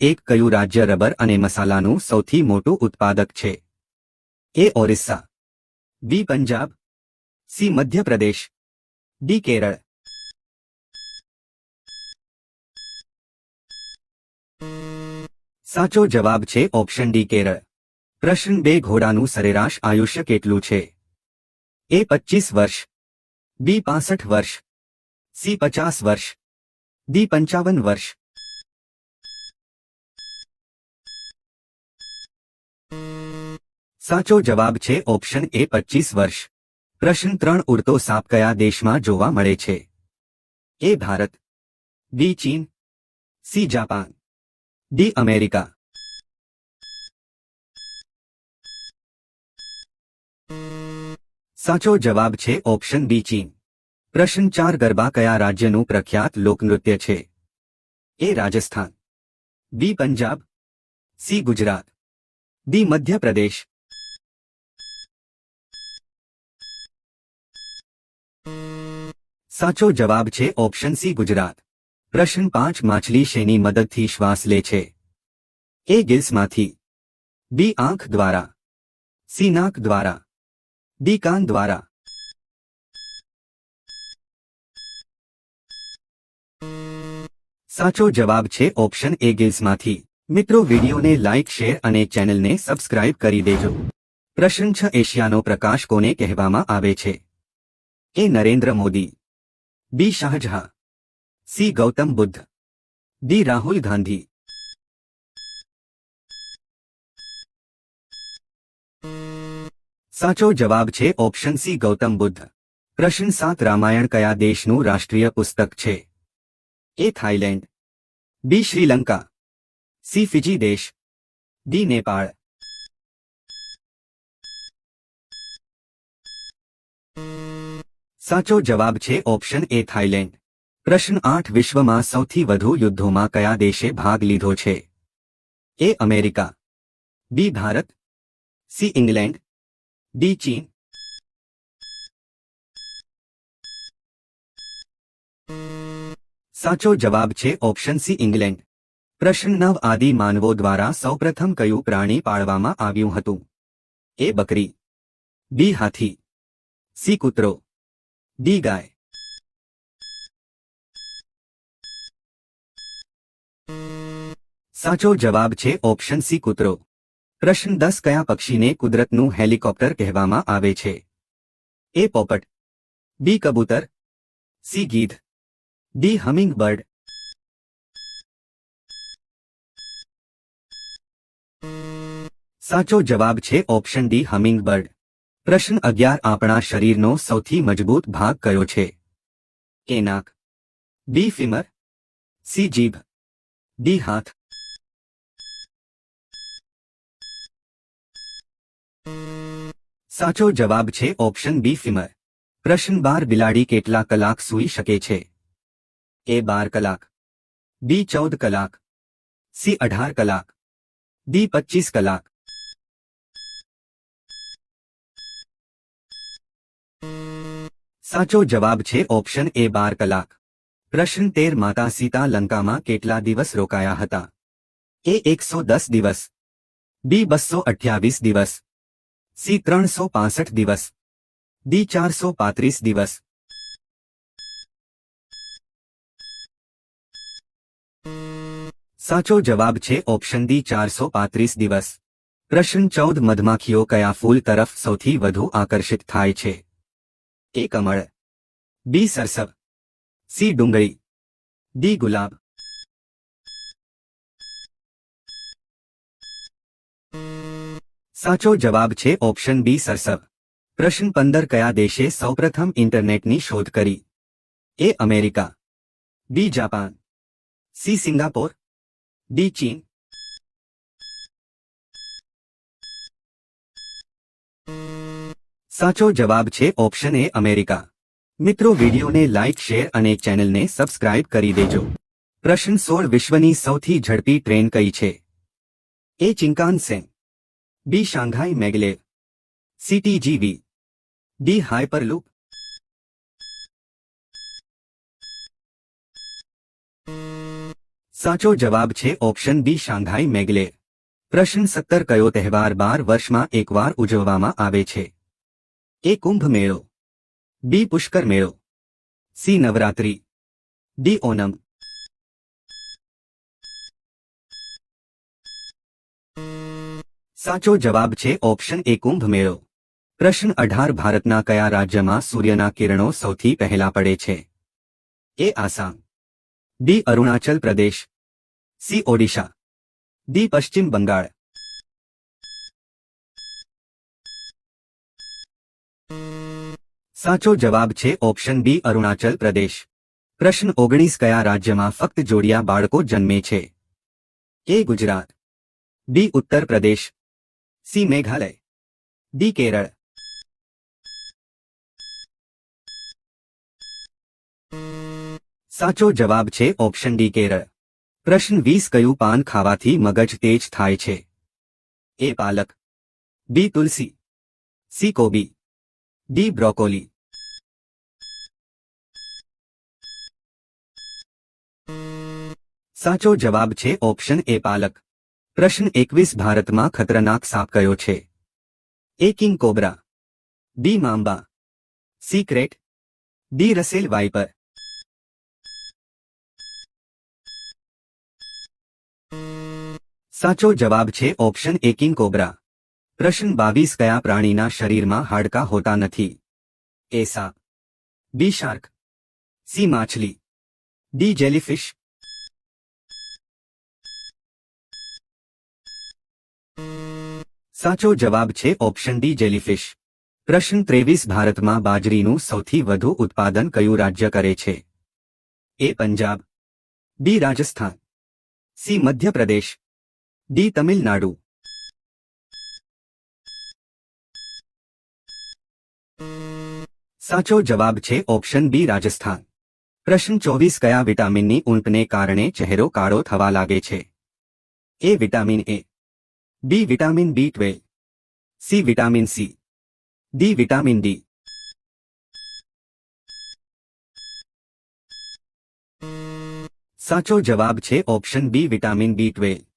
એક કયું રાજ્ય રબર અને મસાલાનું સૌથી મોટું ઉત્પાદક છે? A Orissa, B Punjab, C Madhya Pradesh, D Kerala. સાચો જવાબ છે ઓપ્શન ડી કેરળ. પ્રશ્ન બે, ઘોડાનું સરેરાશ આયુષ્ય કેટલું છે? એ પચીસ વર્ષ, બી પાસઠ વર્ષ, સી પચાસ વર્ષ, ડી પંચાવન વર્ષ સાચો જવાબ છે ઓપ્શન એ પચીસ વર્ષ. પ્રશ્ન ત્રણ ઉડતો સાપ કયા દેશમાં જોવા મળે છે? એ ભારત. બી ચીન. C Japan. D America. સાચો જવાબ છે ઓપ્શન બી ચીન. પ્રશ્ન ચાર ગરબા કયા રાજ્યનું પ્રખ્યાત લોકનૃત્ય છે? A Rajasthan. B Punjab. C Gujarat. D Madhya Pradesh. સાચો જવાબ છે ઓપ્શન સી ગુજરાત. પ્રશ્ન પાંચ, માછલી શેની મદદથી શ્વાસ લે છે? એ ગિલ્સમાંથી. બી, આંખ દ્વારા. સી, નાક દ્વારા. ડી, કાન દ્વારા. સાચો જવાબ છે ઓપ્શન એ ગિલ્સમાંથી. મિત્રો, વિડીયોને લાઇક શેર અને ચેનલને સબસ્ક્રાઇબ કરી દેજો. પ્રશ્ન છ, એશિયાનો પ્રકાશ કોને કહેવામાં આવે છે? A Narendra Modi. B Shahjahan. C Gautam Buddha. D Rahul Gandhi. સાચો જવાબ છે ઓપ્શન સી ગૌતમ બુદ્ધ. પ્રશ્ન સાત રામાયણ કયા દેશનું રાષ્ટ્રીય પુસ્તક છે? A Thailand. B Sri Lanka. C Fiji દેશ. ડી નેપાળ. સાચો જવાબ છે ઓપ્શન એ થાઇલેન્ડ. પ્રશ્ન આઠ, વિશ્વમાં સૌથી વધુ યુદ્ધોમાં કયા દેશે ભાગ લીધો છે? A America. B, Bharat. C, England. D, ચીન. સાચો જવાબ છે ઓપ્શન સી, ઇંગ્લેન્ડ. પ્રશ્ન નવ, આદિ માનવો દ્વારા સૌપ્રથમ કયું પ્રાણી પાળવામાં આવ્યું હતું? એ બકરી. બી, હાથી. સી, કૂતરો. ડી ગાય સાચો જવાબ છે ઓપ્શન સી કૂતરો. પ્રશ્ન દસ, કયા પક્ષીને કુદરતનું હેલિકોપ્ટર કહેવામાં આવે છે? એ પોપટ. બી, કબૂતર. સી, ગીધ. ડી હમિંગ બર્ડ સાચો જવાબ છે ઓપ્શન ડી હમિંગ બર્ડ પ્રશ્ન અગિયાર. આપણા શરીરનો સૌથી મજબૂત ભાગ કયો છે? એ નાક? બી ફિમર સી જીભ? ડી હાથ? સાચો જવાબ છે ઓપ્શન બી ફિમર પ્રશ્ન બાર. બિલાડી કેટલા કલાક સૂઈ શકે છે? એ બાર કલાક. બી ચૌદ કલાક. સી અઢાર કલાક. ડી પચીસ કલાક. સાચો જવાબ છે ઓપ્શન એ બાર કલાક. પ્રશ્ન તેર, માતા સીતા લંકામાં કેટલા દિવસ રોકાયા હતા? એ એકસો દસ દિવસ. બી બસો અઠ્યાવીસ દિવસ. સી ત્રણસો પાસઠ દિવસ. ડી ચારસો પાંત્રીસ દિવસ. સાચો જવાબ છે ઓપ્શન ડી ચારસો પાંત્રીસ દિવસ. પ્રશ્ન ચૌદ, મધમાખીઓ કયા ફૂલ તરફ સૌથી વધુ આકર્ષિત થાય છે? એ કમળ બી સરસવ સી ડુંગળી ડી ગુલાબ સાચો જવાબ છે ઓપ્શન બી સરસવ પ્રશ્ન પંદર કયા દેશે સૌપ્રથમ ઇન્ટરનેટની શોધ કરી A America B Japan C Singapore D ચીન સાચો જવાબ છે ઓપ્શન એ અમેરિકા. મિત્રો વિડીયોને લાઇક શેર અને ચેનલને સબસ્ક્રાઇબ કરી દેજો. પ્રશ્ન સોળ, વિશ્વની સૌથી ઝડપી ટ્રેન કઈ છે? એ ચિંકાનસેન. બી શાંઘાઈ મેગલેવ સીટીજીવી ડી હાઇપરલૂપ સાચો જવાબ છે ઓપ્શન બી શાંઘાઈ મેગલે પ્રશ્ન સત્તર, કયો તહેવાર બાર વર્ષમાં એકવાર ઉજવવામાં આવે છે? એ કુંભ મેળો બી પુષ્કર મેળો સી નવરાત્રી ડી ઓનમ સાચો જવાબ છે ઓપ્શન એ કુંભ મેળો પ્રશ્ન અઢાર ભારતના કયા રાજ્યમાં સૂર્યના કિરણો સૌથી પહેલા પડે છે? એ આસામ. બી અરુણાચલ પ્રદેશ. સી ઓડિશા. ડી પશ્ચિમ બંગાળ. સાચો જવાબ છે ઓપ્શન બી, અરુણાચલ પ્રદેશ. પ્રશ્ન ઓગણીસ, કયા રાજ્યમાં ફક્ત જોડિયા બાળકો જન્મે છે? એ Gujarat. B Uttar Pradesh. C Meghalaya. D Kerala. સાચો જવાબ છે ઓપ્શન ડી, કેરળ. પ્રશ્ન વીસ, કયું પાન ખાવાથી મગજ તેજ થાય છે? એ પાલક. બી તુલસી. સી કોબી. D broccoli. સાચો જવાબ છે ઓપ્શન એ પાલક. પ્રશ્ન એકવીસ, ભારતમાં ખતરનાક સાપ કયો છે? A king cobra. B, mamba. C krait D, Russell viper. સાચો જવાબ છે ઓપ્શન એ કિંગ કોબ્રા. પ્રશ્ન બાવીસ, કયા પ્રાણીના શરીરમાં હાડકાં હોતા નથી? એ સાપ. B, shark. સી, માછલી. D, jellyfish. સાચો જવાબ છે ઓપ્શન ડી જેલીફિશ. પ્રશ્ન ત્રેવીસ ભારતમાં બાજરીનું સૌથી વધુ ઉત્પાદન કયું રાજ્ય કરે છે? A Punjab. B Rajasthan. C Madhya Pradesh. D Tamil Nadu. સાચો જવાબ છે ઓપ્શન બી રાજસ્થાન. પ્રશ્ન ચોવીસ કયા વિટામિનની ઊંટને કારણે ચહેરો કાળો થવા લાગે છે? A vitamin A. B vitamin B twelve C vitamin C D vitamin D સાચો જવાબ છે option B vitamin B twelve